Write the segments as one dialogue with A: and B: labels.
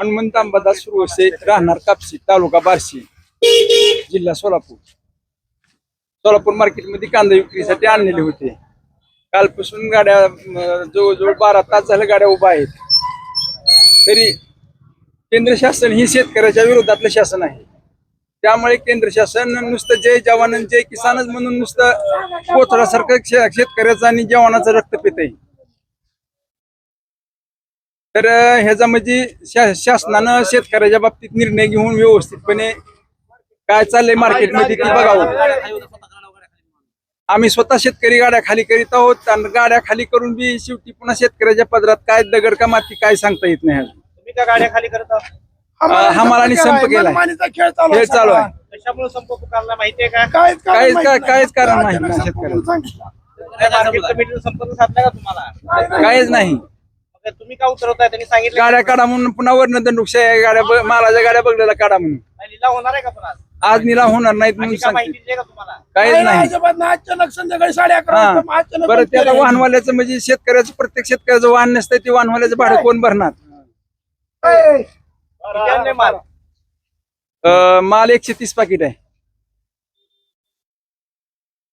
A: हनुमंत अंबादास सुरवसे राहणार कापसी तालुका बार्शी जिल्हा सोलापूर. सोलापूर मार्केटमध्ये कांदा विक्रीसाठी आणलेले होते. कालपासून गाड्या जवळजवळ बारा तास झाल्या गाड्या उभ्या आहेत. तरी केंद्र शासन ही शेतकऱ्याच्या विरोधातलं शासन आहे. त्यामुळे केंद्र शासन नुसतं जय जवान जय किसानच म्हणून नुसतं कोथळासारखं शे- शेतकऱ्याचं आणि जवानाचं रक्त पित आहे. तर ह्याचा म्हणजे शा- शासनानं शेतकऱ्याच्या बाबतीत निर्णय घेऊन व्यवस्थितपणे काय चाललंय मार्केटमध्ये ते बघावं. आम्ही स्वतः शेतकरी गाड्या खाली करीत आहोत आणि गाड्या खाली करून बी शेवटी पुन्हा शेतकऱ्याच्या पदरात काय दगड का माती काय सांगता येत नाही अजून.
B: तुम्ही का गाड्या खाली करत आहात?
A: अं, हमालाने संप केलाय.
C: मनमानीचा खेळ चालू आहे
B: कशामुळे संप पुकारला माहितीये का?
C: काहीच कारण
A: काहीच
C: नाही.
A: कारण
B: संपर्क साधला का तुम्हाला?
A: काहीच नाही.
B: तुम्ही का उतरवताय? त्यांनी सांगितलं
A: गाड्या काढा म्हणून. पुन्हा वर्ण दंडुकशाही गाड्या ब- मालाच्या गाड्या बघलेला काढा म्हणून.
B: लिलाव होणार आहे का पण आज?
A: आज निला होणार नाहीत म्हणून
B: अशी का माहिती
A: सांगते
B: दिली का तुम्हाला?
A: काहीच
C: नाही, अजिबात नाही. अचानक संध्याकाळी साडे अकरा
A: हा.
C: वाजता अचानक
A: बरं
C: बंद
A: त्याला
C: केलं.
A: वाहनवाल्याचं म्हणजे शेतकऱ्याचं प्रत्येक शेतकऱ्याचं वाहन नसतं ते वाहनवाल्याचं भाडं कोण भरणार?
C: ए,
B: किती आणले माल?
A: अं, माल एकशे तीस पाकिट आहे.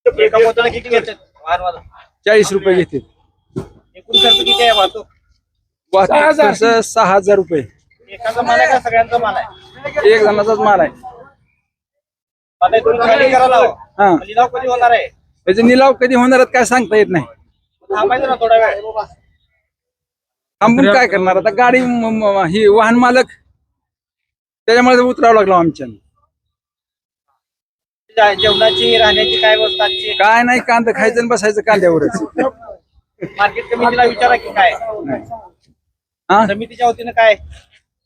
B: एका मोत्याला किती घेतात? वाहनवाला.
A: चाळीस रुपये घेते
B: एकूण खर्च किती आहे वाहतूक?
A: वाहतूक
C: सहा हजार.
A: खर्च सहा हजार रुपये.
B: एकाचा माल आहे का सगळ्यांचा माल आहे?
A: एक जणाचाच माल आहे.
B: आता करायला.
A: हा.
B: कधी होणार
A: त्याचे निलाव कधी होणार आहेत काय सांगता येत नाही.
B: थांबायचं ना थोडा वेळ.
A: थांबून काय करणार? आता गाडी म- म- ही वाहन मालक त्याच्यामुळे उतरावं लागलो आमच्या
B: जे- जेवणाची राहण्याची काय व्यवस्था आजची?
A: काय नाही कांदा खायचं आणि बसायचं कांद्यावरच.
B: मार्केट कमिटीला विचारा की काय?
A: हा?
B: समितीच्या वतीनं काय?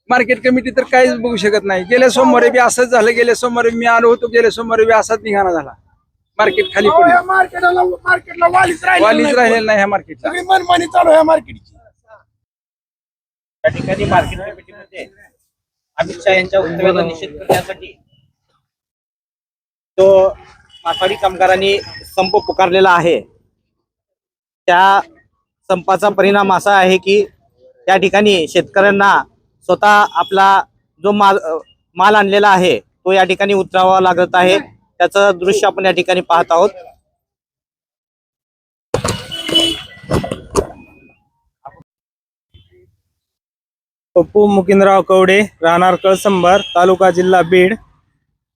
A: मार्केट कमिटी तर काहीच बघू शकत नाही. गेल्या सोमवारी बी असंच झालं. गेल्या सोमवारी मी आलो होतो. गेल्या सोमवारी बी असाच निघाणा झाला. मार्केट खाली पडलं.
C: मार्केटला मार्केटला वालीच राहिलेलं
A: वालीच
C: नाही.
A: राहिलेलं नाही ह्या मार्केटला.
C: सगळी मनमानी चालू आहे या मार्केटची.
B: त्या ठिकाणी मार्केट कमिटीमध्ये अमित शहा यांच्या वक्तव्याचा निषेध करण्यासाठी तो माथाडी कामगारांनी संप पुकारलेला आहे. त्या संपाचा परिणाम असा आहे की त्या ठिकाणी शेतकऱ्यांना स्वतः आपला जो माल माल आणलेला आहे तो या ठिकाणी उतरावा लागत आहे. त्याचं दृश्य आपण या ठिकाणी पाहत आहोत.
D: पप्पू मुकिंदराव कवडे राहणार कळसंभार तालुका जिल्हा बीड.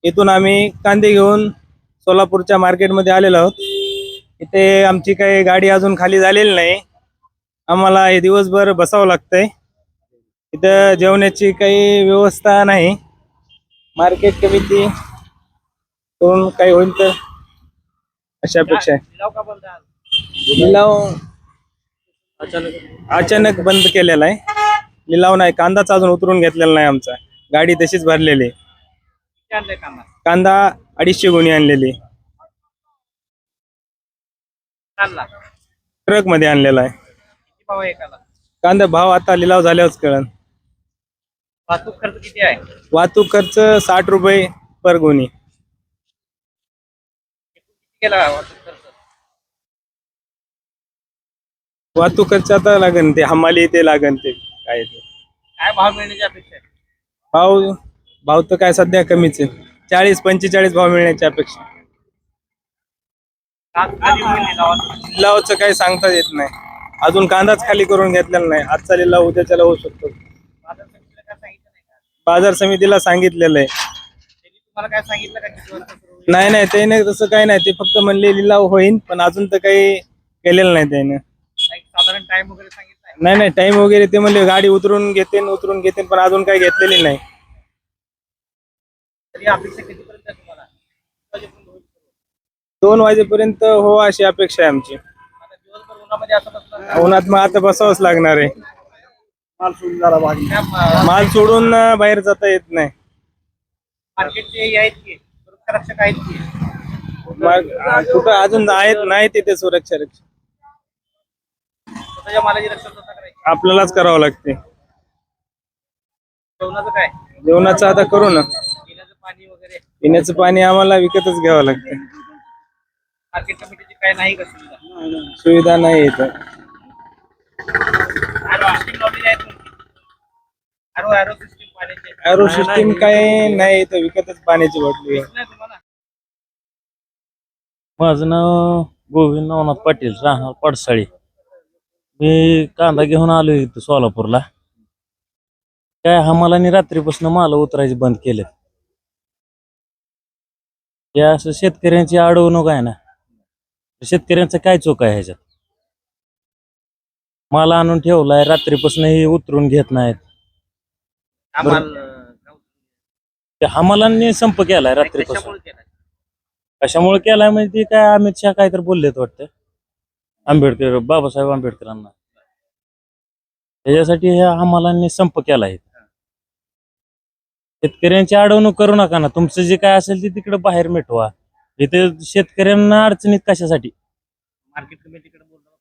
D: इथून आम्ही कांदे घेऊन सोलापूरच्या मार्केटमध्ये आलेलो आहोत. इथे आमची काही गाडी अजून खाली झालेली नाही. आम्हाला हे दिवसभर बसावं लागतंय. इथं जेवणाची काही व्यवस्था नाही. मार्केट कमिटी कडून काही होईल तर? अशा अपेक्षा आहे.
B: लिलाव
D: अचानक बंद केलेला आहे. लिलाव नाही कांदाच अजून उतरून घेतलेला नाही आमचा. गाडी तशीच भरलेली आहे.
B: कांदा
D: अडीचशे गुणी आणलेली ट्रकमध्ये आणलेला आहे.
B: भाव आहे एकाला
D: कांदा भाव आता लिलाव झाल्यावरच कळन.
B: वाहतूक खर्च किती आहे?
D: वाहतूक खर्च साठ रुपये पर गुणी.
B: केला वाहतूक खर्च?
D: वाहतूक खर्च आता लागन ते हमाली ते लागन ते काय ते.
B: काय भाव मिळण्याची अपेक्षा आहे?
D: भाव भाव तर काय सध्या कमीच आहे. चाळीस पंचेचाळीस भाव मिळण्याची अपेक्षा.
B: आज कधी होईल लिलावात?
D: लिलावाचं काही सांगता येत नाही. अजून कांदाच खाली करून घेतलेला नाही. आजचा लिलाव उद्याच्याला होऊ शकतो.
B: बाजार समितीला काय सांगितलं नाही का?
D: बाजार समितीला सांगितलेलं आहे.
B: त्यांनी तुम्हाला काय सांगितलं का किती वाजता सुरू होईल?
D: नाही नाही ते नाही तसं काही नाही. ते फक्त म्हणले लिलाव होईन पण अजून तर काही केलेलं नाही त्याने.
B: एक साधारण टाइम वगैरे सांगितलं
D: नाही नाही टाइम वगैरे ते म्हणले गाडी उतरून घेते उतरून घेते पण अजून काही घेतलेली नाही.
B: तरी अपेक्षा कितीपर्यंत आहे तुम्हाला? किती वाजेपर्यंत होईल? सुरू?
D: दोन वाजेपर्यंत हो अशी अपेक्षा आहे आमची.
B: उन्हामध्ये
D: उन्हात मग आता बसावंच लागणार आहे.
B: त्या मा-
D: माल सोडून अं, बाहेर जाता येत नाही.
B: मार्केटचे हे आहेत की सुरक्षा रक्षक आहेत की?
D: मग अं, कुठं अजून आहेत नाही तिथे सुरक्षा रक्षक
B: स्वतःच्या मालाची रक्षा स्वतः करायची.
D: आपल्यालाच करावं लागते.
B: जेवणाचं काय?
D: जेवणाचं आता करू ना.
B: पिण्याचं पाणी वगैरे?
D: पिण्याचं पाणी आम्हाला विकतच घ्यावं लागते.
B: मार्केट कमिटीची काय नाही का सुविधा?
D: सुविधा नाही इथं. अॅरो सिस्टीम काय नाही तर विकतच पाण्याची बाटली.
E: माझं नाव गोविंद नवनाथ पाटील राहणार पडसाळी. मी कांदा घेऊन आलो इथं सोलापूरला. काय हमालाने रात्रीपासून माल उतरायचे बंद केले. हे असं शेतकऱ्यांची अडवणूक आहे ना. शेतकऱ्यांचं काय चूक आहे ह्याच्यात? माल आणून ठेवलाय रात्रीपासून हे उतरून घेत नाहीत. ते हमालांनी संप केलाय रात्रीपासून. कशामुळे केलाय? म्हणजे ते काय? अमित शहा काय तर बोललेत वाटतं. आंबेडकर बाबासाहेब आंबेडकरांना. त्याच्यासाठी हे हमालांनी संप केलाय. शेतकऱ्यांची अडवणूक करू नका ना. तुमचं जे काय असेल ते तिकडे बाहेर मिटवा. इथे शेतकऱ्यांना अडचणीत कशासाठी?
B: मार्केट कमिटीकडे बोलतो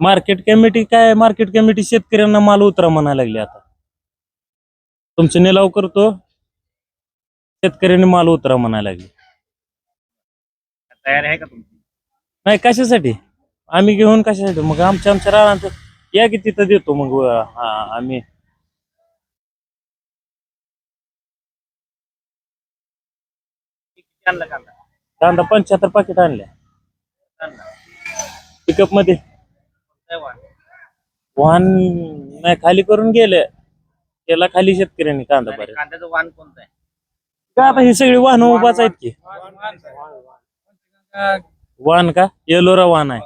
E: मार्केट कमिटी काय? मार्केट कमिटी शेतकऱ्यांना माल उतरा म्हणायला लागली आता. तुमचं निलाव करतो. शेतकऱ्यांनी माल उतरा म्हणायला लागली.
B: तयार आहे का तुमची?
E: नाही कशासाठी? आम्ही घेऊन कशासाठी? मग आमच्या आमच्या राहणार या की तिथं देतो मग हा आम्ही.
B: किती आणला कांदा?
E: कांदा पंच्याहत्तर पाकिट आणल्या
B: आणला. पिकअपमध्ये?
E: वाहन नाही खाली करून गेले. त्याला खाली शेतकऱ्यांनी कांदा
B: कांद्याचं कोणतं आहे?
E: का आता ही सगळी वाहन उभाच आहेत की? वाहन का? येलोरा वाहन आहे.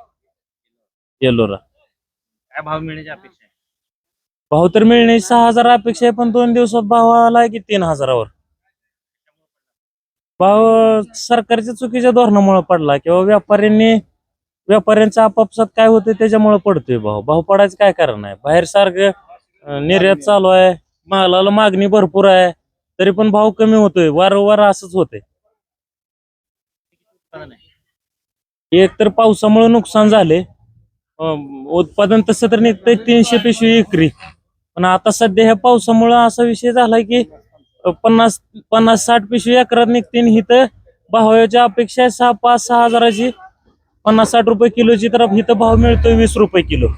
E: येलोरा.
B: काय भाव मिळण्याची अपेक्षा आहे?
E: भाव तर मिळणे सहा हजार अपेक्षा आहे पण दोन दिवसात भाव आलाय की तीन हजारावर. भाव सरकारच्या चुकीच्या धोरणामुळे पडला किंवा व्यापाऱ्यांनी व्यापाऱ्यांचं आपापसात काय होतं त्याच्यामुळे पडतोय भाव. भाव पडायचं काय कारण आहे? बाहेर सारखं निर्यात चालू आहे मालाला मागणी भरपूर आहे तरी पण भाव कमी होतोय. वारंवार असंच होतंय.
B: आहे
E: एक तर पावसामुळे नुकसान झाले. उत्पादन तसं तर निघतंय तीनशे पिशवी एकरी. पण आता सध्या ह्या पावसामुळे असा विषय झालाय की पन्नास पन्नास साठ पिशवी एकरात निघतील. इथं भावाची अपेक्षा आहे सहा पाच सहा हजाराची. पन्नास साठ रुपये किलोची तर इथं भाव मिळतोय वीस रुपये किलो.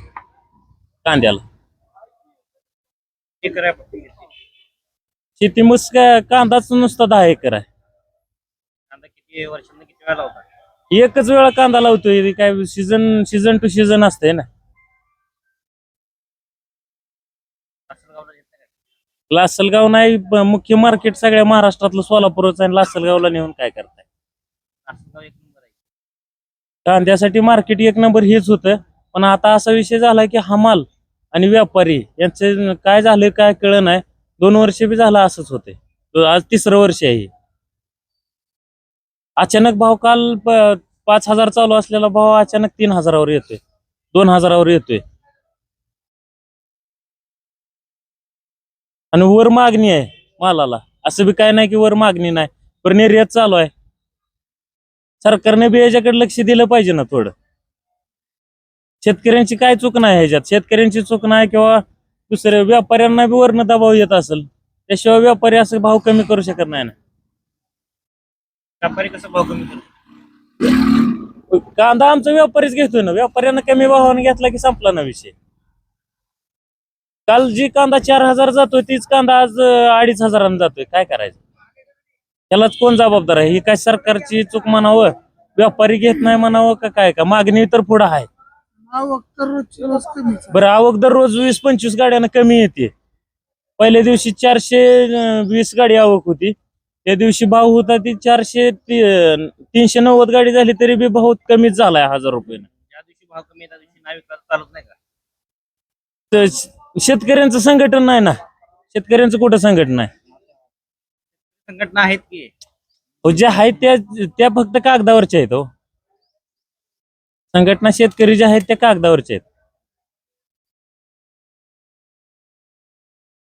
E: कांद्याला.
B: एकर आहे फक्त.
E: शेती मस्त काय कांदाच नुसता दहा एकर आहे.
B: कांदा किती वर्षांनी किती वेळा लावता
E: एकच वेळा कांदा लावतोय. काय सीझन सीझन टू सीझन असते ना
B: लासलगावला येत नाही का?
E: लासलगाव नाही ब- मुख्य मार्केट सगळ्या महाराष्ट्रातलं सोलापूरच आहे. लासलगावला नेऊन काय करताय?
B: लासलगाव एक नंबर आहे.
E: कांद्यासाठी मार्केट एक नंबर हेच होतं. पण आता असा विषय झाला की हमाल आणि व्यापारी यांचे काय झालं काय कळ नाही. दोन वर्ष बी झालं असंच होते आज तिसरं वर्ष आहे हे. अचानक भाव काल प- पाच हजार चालू असलेला भाव अचानक तीन हजारावर येतोय. दोन हजारावर येतोय. आणि वर मागणी आहे मालाला. असं बी काय नाही की वर मागणी नाही पण निर्यात चालू आहे. सरकारने बी याच्याकडे लक्ष दिलं पाहिजे ना थोडं. शेतकऱ्यांची काय चूक नाही ह्याच्यात? शेतकऱ्यांची चूक नाही किंवा दुसऱ्या व्यापाऱ्यांना बी वरनं दबाव येत असेल त्याशिवाय व्यापारी असं भाव कमी करू शकत नाही ना.
B: व्यापारी कसं भाव कमी करतो?
E: कांदा आमचा व्यापारीच घेतोय ना. व्यापाऱ्यांना कमी भावाने घेतला की संपला ना विषय. काल जी कांदा चार हजार जातोय तीच कांदा आज अडीच हजारांना जातोय. काय करायचं? त्यालाच कोण जबाबदार आहे? ही काय सरकारची चूक म्हणावं? व्यापारी घेत नाही म्हणावं का काय? का मागणी तर पुढं आहे.
C: आवक तर रोजची रोज कमीच आहे.
E: बरं आवक दररोज वीस पंचवीस गाड्यानं कमी येते. पहिल्या दिवशी चारशे अं, वीस गाडी आवक होती. त्या दिवशी भाव होता ती चारशे ती- अं, तीनशे नव्वद गाडी झाली तरी बी भाव कमीच झालाय हजार रुपयानं.
B: ज्या दिवशी भाव कमी आहे त्या दिवशी चालत नाही का?
E: शेतकऱ्यांचं संघटन नाही ना? शेतकऱ्यांचं कुठं संघटन आहे?
B: संघटना आहेत की?
E: हो जे आहेत त्या त्या फक्त कागदावरच्या आहेत हो. संघटना शेतकरी ज्या आहेत त्या कागदावरच्या आहेत.